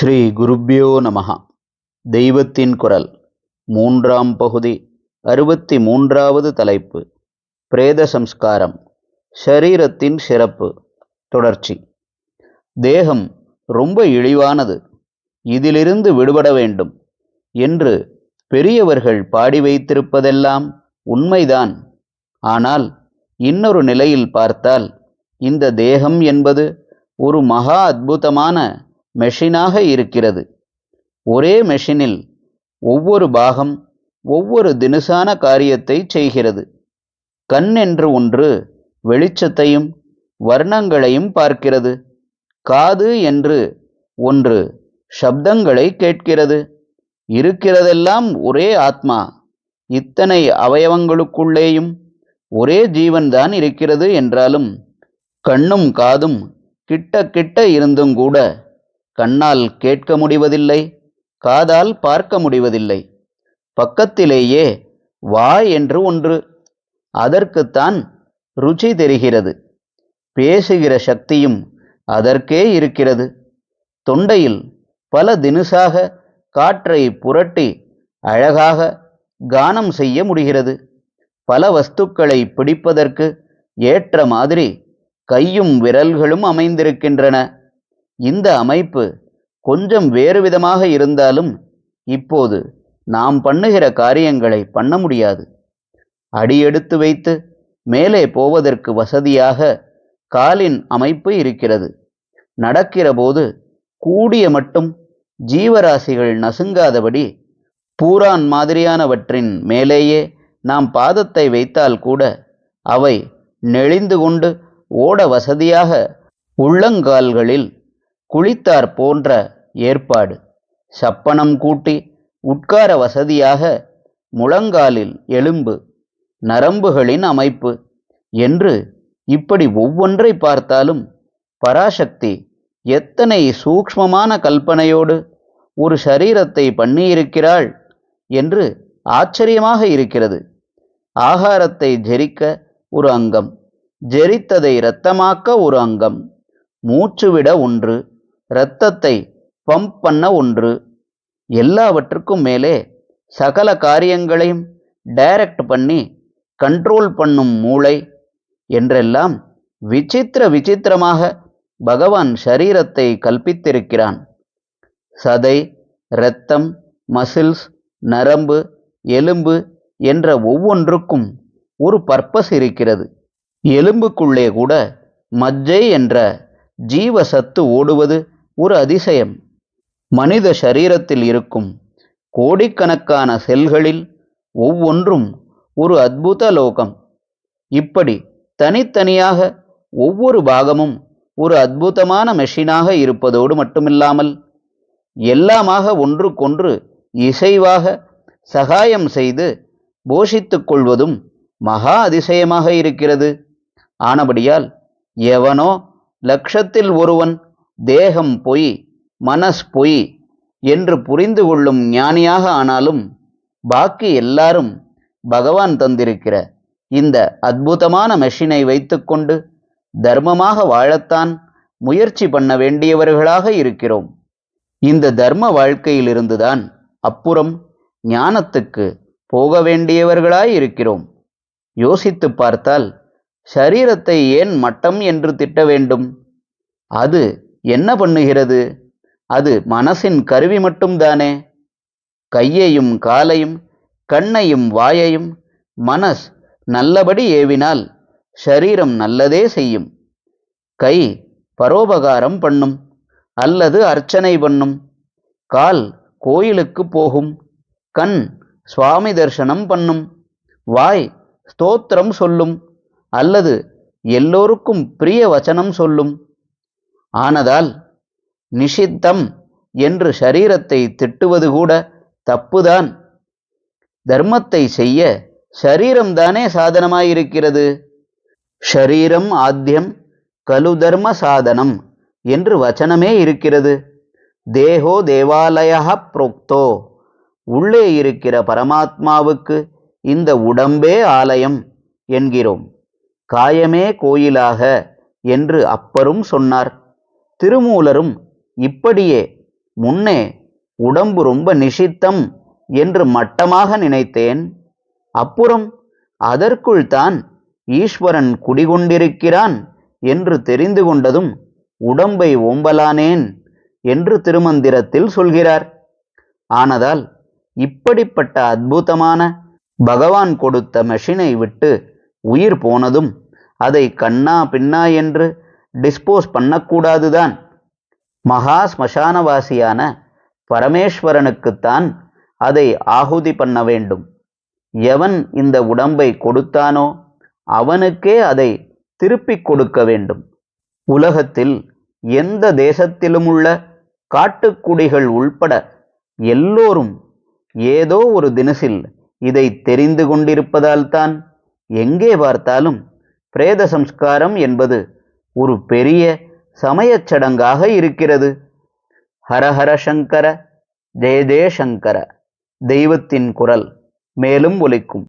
ஸ்ரீ குருப்யோ நமஹா. தெய்வத்தின் குரல் மூன்றாம் பகுதி அறுபத்தி மூன்றாவது தலைப்பு பிரேத சம்ஸ்காரம் ஷரீரத்தின் சிறப்பு தொடர்ச்சி. தேகம் ரொம்ப இழிவானது இதிலிருந்து விடுபட வேண்டும் என்று பெரியவர்கள் பாடி வைத்திருப்பதெல்லாம் உண்மைதான். ஆனால் இன்னொரு நிலையில் பார்த்தால் இந்த தேகம் என்பது ஒரு மகா அத்புதமான மெஷினாக இருக்கிறது. ஒரே மெஷினில் ஒவ்வொரு பாகம் ஒவ்வொரு தினுசான காரியத்தை செய்கிறது. கண் என்று ஒன்று வெளிச்சத்தையும் வர்ணங்களையும் பார்க்கிறது. காது என்று ஒன்று சப்தங்களை கேட்கிறது. இருக்கிறதெல்லாம் ஒரே ஆத்மா. இத்தனை அவயவங்களுக்குள்ளேயும் ஒரே ஜீவன்தான் இருக்கிறது என்றாலும் கண்ணும் காதும் கிட்ட கிட்ட இருந்தும் கூட கண்ணால் கேட்க முடிவதில்லை காதால் பார்க்க முடிவதில்லை. பக்கத்திலேயே வா என்று ஒன்று. அதற்குத்தான் ருச்சி தெரிகிறது. பேசுகிற சக்தியும் அதற்கே இருக்கிறது. தொண்டையில் பல தினுசாக காற்றை புரட்டி அழகாக கானம் செய்ய முடிகிறது. பல வஸ்துக்களை பிடிப்பதற்கு ஏற்ற மாதிரி கையும் விரல்களும் அமைந்திருக்கின்றன. இந்த அமைப்பு கொஞ்சம் வேறு விதமாக இருந்தாலும் இப்போது நாம் பண்ணுகிற காரியங்களை பண்ண முடியாது. அடியெடுத்து வைத்து மேலே போவதற்கு வசதியாக காலின் அமைப்பு இருக்கிறது. நடக்கிறபோது கூடிய மட்டும் ஜீவராசிகள் நசுங்காதபடி பூரான் மாதிரியானவற்றின் மேலேயே நாம் பாதத்தை வைத்தால் கூட அவை நெளிந்து கொண்டு ஓட வசதியாக உள்ளங்கால்களில் குளித்தார் போன்ற ஏற்பாடு. சப்பனம் கூட்டி உட்கார வசதியாக முழங்காலில் எலும்பு நரம்புகளின் அமைப்பு என்று இப்படி ஒவ்வொன்றை பார்த்தாலும் பராசக்தி எத்தனை சூக்ஷ்மமான கல்பனையோடு ஒரு சரீரத்தை பண்ணியிருக்கிறாள் என்று ஆச்சரியமாக இருக்கிறது. ஆகாரத்தை ஜெரிக்க ஒரு அங்கம் ஜெரித்ததை இரத்தமாக்க ஒரு அங்கம் மூச்சுவிட ஒன்று இரத்தத்தை பம்ப் பண்ண ஒன்று. எல்லாவற்றுக்கும் மேலே சகல காரியங்களையும் டைரக்ட் பண்ணி கண்ட்ரோல் பண்ணும் மூளை என்றெல்லாம் விசித்திர விசித்திரமாக பகவான் ஷரீரத்தை கல்பித்திருக்கிறான். சதை இரத்தம் மசில்ஸ் நரம்பு எலும்பு என்ற ஒவ்வொன்றுக்கும் ஒரு பர்பஸ் இருக்கிறது. எலும்புக்குள்ளே கூட மஜ்ஜை என்ற ஜீவ சத்து ஓடுவது ஒரு அதிசயம். மனித சரீரத்தில் இருக்கும் கோடிக்கணக்கான செல்களில் ஒவ்வொன்றும் ஒரு அத்புத லோகம். இப்படி தனித்தனியாக ஒவ்வொரு பாகமும் ஒரு அத்புதமான மெஷினாக இருப்பதோடு மட்டுமில்லாமல் எல்லாமாக ஒன்றுக்கொன்று இசைவாக சகாயம் செய்து போஷித்துக் கொள்வதும் மகா அதிசயமாக இருக்கிறது. ஆனபடியால் எவனோ லட்சத்தில் ஒருவன் தேகம் பொய் மனஸ் பொய் என்று புரிந்து கொள்ளும் ஞானியாக ஆனாலும் பாக்கி எல்லாரும் பகவான் தந்திருக்கிற இந்த அற்புதமான மெஷினை வைத்துக்கொண்டு தர்மமாக வாழத்தான் முயற்சி பண்ண வேண்டியவர்களாக இருக்கிறோம். இந்த தர்ம வாழ்க்கையிலிருந்துதான் அப்புறம் ஞானத்துக்கு போக வேண்டியவர்களாய் இருக்கிறோம். யோசித்து பார்த்தால் சரீரத்தை ஏன் மட்டம் என்று திட்ட வேண்டும்? அது என்ன பண்ணுகிறது? அது மனசின் கருவி மட்டும்தானே? கையையும் காலையும் கண்ணையும் வாயையும் மனஸ் நல்லபடி ஏவினால் ஷரீரம் நல்லதே செய்யும். கை பரோபகாரம் பண்ணும் அல்லது அர்ச்சனை பண்ணும். கால் கோயிலுக்கு போகும். கண் சுவாமி தர்சனம் பண்ணும். வாய் ஸ்தோத்திரம் சொல்லும் அல்லது எல்லோருக்கும் பிரிய வச்சனம் சொல்லும். ஆனதால் நிஷித்தம் என்று சரீரத்தை திட்டுவது கூட தப்புதான். தர்மத்தை செய்ய சரீரம்தானே சாதனமாயிருக்கிறது? ஷரீரம் ஆத்தியம் கலு தர்ம சாதனம் என்று வச்சனமே இருக்கிறது. தேகோ தேவாலயா புரோக்தோ. உள்ளே இருக்கிற பரமாத்மாவுக்கு இந்த உடம்பே ஆலயம் என்கிறோம். காயமே கோயிலாக என்று அப்பரும் சொன்னார். திருமூலரும் இப்படியே முன்னே உடம்பு ரொம்ப நிஷித்தம் என்று மட்டமாக நினைத்தேன். அப்புறம் அதற்குள் தான் ஈஸ்வரன் குடிகொண்டிருக்கிறான் என்று தெரிந்து கொண்டதும் உடம்பை ஓம்பலானேன் என்று திருமந்திரத்தில் சொல்கிறார். ஆனதால் இப்படிப்பட்ட அற்புதமான பகவான் கொடுத்த மெஷினை விட்டு உயிர் போனதும் அதை கண்ணா பின்னா என்று டிஸ்போஸ் பண்ணக்கூடாதுதான். மகா ஸ்மசானவாசியான பரமேஸ்வரனுக்குத்தான் அதை ஆகுதி பண்ண வேண்டும். எவன் இந்த உடம்பை கொடுத்தானோ அவனுக்கே அதை திருப்பிக் கொடுக்க வேண்டும். உலகத்தில் எந்த தேசத்திலுமுள்ள காட்டுக்குடிகள் உள்பட எல்லோரும் ஏதோ ஒரு தினசில் இதை தெரிந்து கொண்டிருப்பதால்தான் எங்கே பார்த்தாலும் பிரேத சம்ஸ்காரம் என்பது ஒரு பெரிய சமயச் சடங்காக இருக்கிறது. ஹரஹர சங்கர ஜெய சங்கர தெய்வத்தின் குரல் மேலும் ஒலிக்கும்.